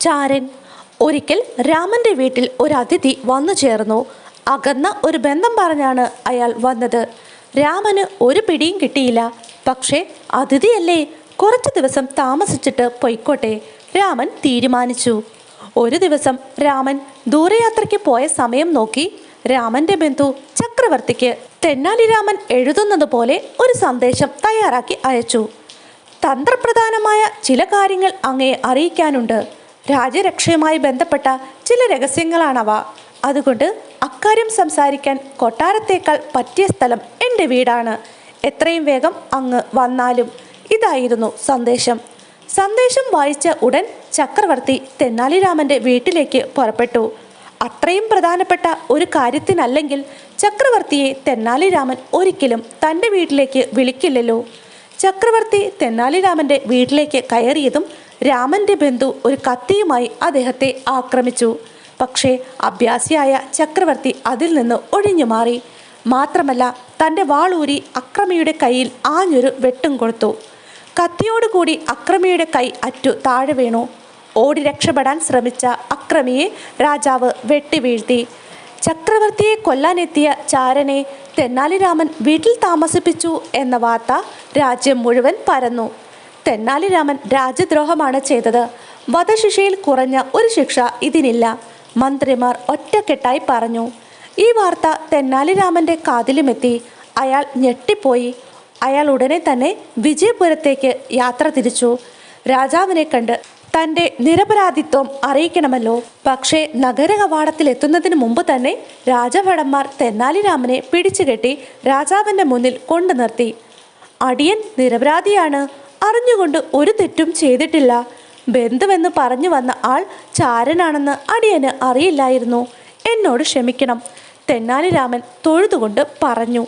ചാരൻ. ഒരിക്കൽ രാമന്റെ വീട്ടിൽ ഒരു അതിഥി വന്നു ചേർന്നു. അകന്ന ഒരു ബന്ധം പറഞ്ഞാണ് അയാൾ വന്നത്. രാമന് ഒരു പിടിയും കിട്ടിയില്ല. പക്ഷേ അതിഥിയല്ലേ കുറച്ച് ദിവസം താമസിച്ചിട്ട് പൊയ്ക്കോട്ടെ രാമൻ തീരുമാനിച്ചു. ഒരു ദിവസം രാമൻ ദൂരയാത്രയ്ക്ക് പോയ സമയം നോക്കി. രാമന്റെ ബന്ധു ചക്രവർത്തിക്ക് തെന്നാലി രാമൻ എഴുതുന്നത് പോലെ ഒരു സന്ദേശം തയ്യാറാക്കി അയച്ചു. തന്ത്രപ്രധാനമായ ചില കാര്യങ്ങൾ അങ്ങയെ അറിയിക്കാനുണ്ട്. രാജ്യരക്ഷയുമായി ബന്ധപ്പെട്ട ചില രഹസ്യങ്ങളാണവ. അതുകൊണ്ട് അക്കാര്യം സംസാരിക്കാൻ കൊട്ടാരത്തേക്കാൾ പറ്റിയ സ്ഥലം എന്റെ വീടാണ്. എത്രയും വേഗം അങ്ങ് വന്നാലും. ഇതായിരുന്നു സന്ദേശം. സന്ദേശം വായിച്ച ഉടൻ ചക്രവർത്തി തെന്നാലിരാമന്റെ വീട്ടിലേക്ക് പുറപ്പെട്ടു. അത്രയും പ്രധാനപ്പെട്ട ഒരു കാര്യത്തിനല്ലെങ്കിൽ ചക്രവർത്തിയെ തെന്നാലിരാമൻ ഒരിക്കലും തന്റെ വീട്ടിലേക്ക് വിളിക്കില്ലല്ലോ. ചക്രവർത്തി തെന്നാലിരാമന്റെ വീട്ടിലേക്ക് കയറിയതും രാമന്റെ ബന്ധു ഒരു കത്തിയുമായി അദ്ദേഹത്തെ ആക്രമിച്ചു. പക്ഷേ അഭ്യാസിയായ ചക്രവർത്തി അതിൽ നിന്ന് ഒഴിഞ്ഞു മാറി. മാത്രമല്ല തന്റെ വാളൂരി അക്രമിയുടെ കയ്യിൽ ആഞ്ഞൊരു വെട്ടും കൊടുത്തു. കത്തിയോടുകൂടി അക്രമിയുടെ കൈ അറ്റു താഴെ വീണു. ഓടി രക്ഷപ്പെടാൻ ശ്രമിച്ച അക്രമിയെ രാജാവ് വെട്ടി വീഴ്ത്തി. ചക്രവർത്തിയെ കൊല്ലാനെത്തിയ ചാരനെ തെന്നാലിരാമൻ വീട്ടിൽ താമസിപ്പിച്ചു എന്ന വാർത്ത രാജ്യം മുഴുവൻ പരന്നു. തെന്നാലിരാമൻ രാജ്യദ്രോഹമാണ് ചെയ്തത്. വധശിക്ഷയിൽ കുറഞ്ഞ ഒരു ശിക്ഷ ഇതിനില്ല. മന്ത്രിമാർ ഒറ്റക്കെട്ടായി പറഞ്ഞു. ഈ വാർത്ത തെന്നാലിരാമന്റെ കാതിലുമെത്തി. അയാൾ ഞെട്ടിപ്പോയി. അയാൾ ഉടനെ തന്നെ വിജയപുരത്തേക്ക് യാത്ര തിരിച്ചു. രാജാവിനെ കണ്ട് തന്റെ നിരപരാധിത്വം അറിയിക്കണമല്ലോ. പക്ഷേ നഗര കവാടത്തിൽ എത്തുന്നതിന് മുമ്പ് തന്നെ രാജഭടന്മാർ തെന്നാലിരാമനെ പിടിച്ചുകെട്ടി രാജാവിന്റെ മുന്നിൽ കൊണ്ടു നിർത്തി. അടിയൻ നിരപരാധിയാണ്. അറിഞ്ഞുകൊണ്ട് ഒരു തെറ്റും ചെയ്തിട്ടില്ല. ബന്ധുവെന്ന് പറഞ്ഞു വന്ന ആൾ ചാരനാണെന്ന് അടിയന് അറിയില്ലായിരുന്നു. എന്നോട് ക്ഷമിക്കണം. തെന്നാലിരാമൻ തൊഴുതുകൊണ്ട് പറഞ്ഞു.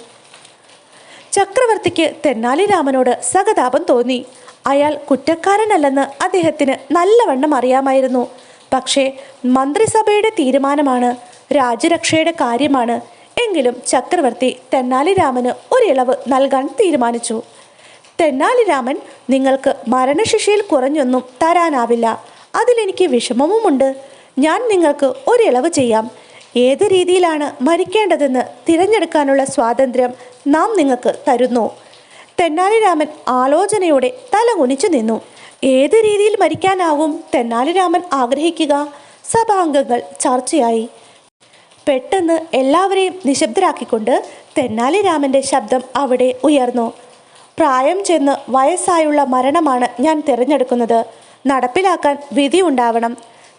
ചക്രവർത്തിക്ക് തെന്നാലിരാമനോട് സഹതാപം തോന്നി. അയാൾ കുറ്റക്കാരനല്ലെന്ന് അദ്ദേഹത്തിന് നല്ലവണ്ണം അറിയാമായിരുന്നു. പക്ഷേ മന്ത്രിസഭയുടെ തീരുമാനമാണ് രാജ്യരക്ഷയുടെ കാര്യമാണ്. എങ്കിലും ചക്രവർത്തി തെന്നാലിരാമന് ഒരിളവ് നൽകാൻ തീരുമാനിച്ചു. തെന്നാലിരാമൻ നിങ്ങൾക്ക് മരണശിക്ഷയിൽ കുറഞ്ഞൊന്നും തരാനാവില്ല. അതിലെനിക്ക് വിഷമവുമുണ്ട്. ഞാൻ നിങ്ങൾക്ക് ഒരിളവ് ചെയ്യാം. ഏത് രീതിയിലാണ് മരിക്കേണ്ടതെന്ന് തിരഞ്ഞെടുക്കാനുള്ള സ്വാതന്ത്ര്യം നാം നിങ്ങൾക്ക് തരുന്നു. തെന്നാലിരാമൻ ആലോചനയോടെ തല കുനിച്ചു നിന്നു. ഏത് രീതിയിൽ മരിക്കാനാവും തെന്നാലിരാമൻ ആഗ്രഹിക്കുക? സഭാംഗങ്ങൾ ചർച്ചയായി. പെട്ടെന്ന് എല്ലാവരെയും നിശബ്ദരാക്കിക്കൊണ്ട് തെന്നാലിരാമന്റെ ശബ്ദം അവിടെ ഉയർന്നു. പ്രായം ചെന്ന് വയസ്സായുള്ള മരണമാണ് ഞാൻ തിരഞ്ഞെടുക്കുന്നത്. നടപ്പിലാക്കാൻ വിധി ഉണ്ടാവണം.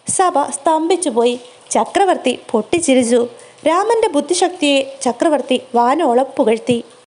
സഭ സ്തംഭിച്ചുപോയി. ചക്രവർത്തി പൊട്ടിച്ചിരിച്ചു. രാമന്റെ ബുദ്ധിശക്തിയെ ചക്രവർത്തി വാനോളം പുകഴ്ത്തി.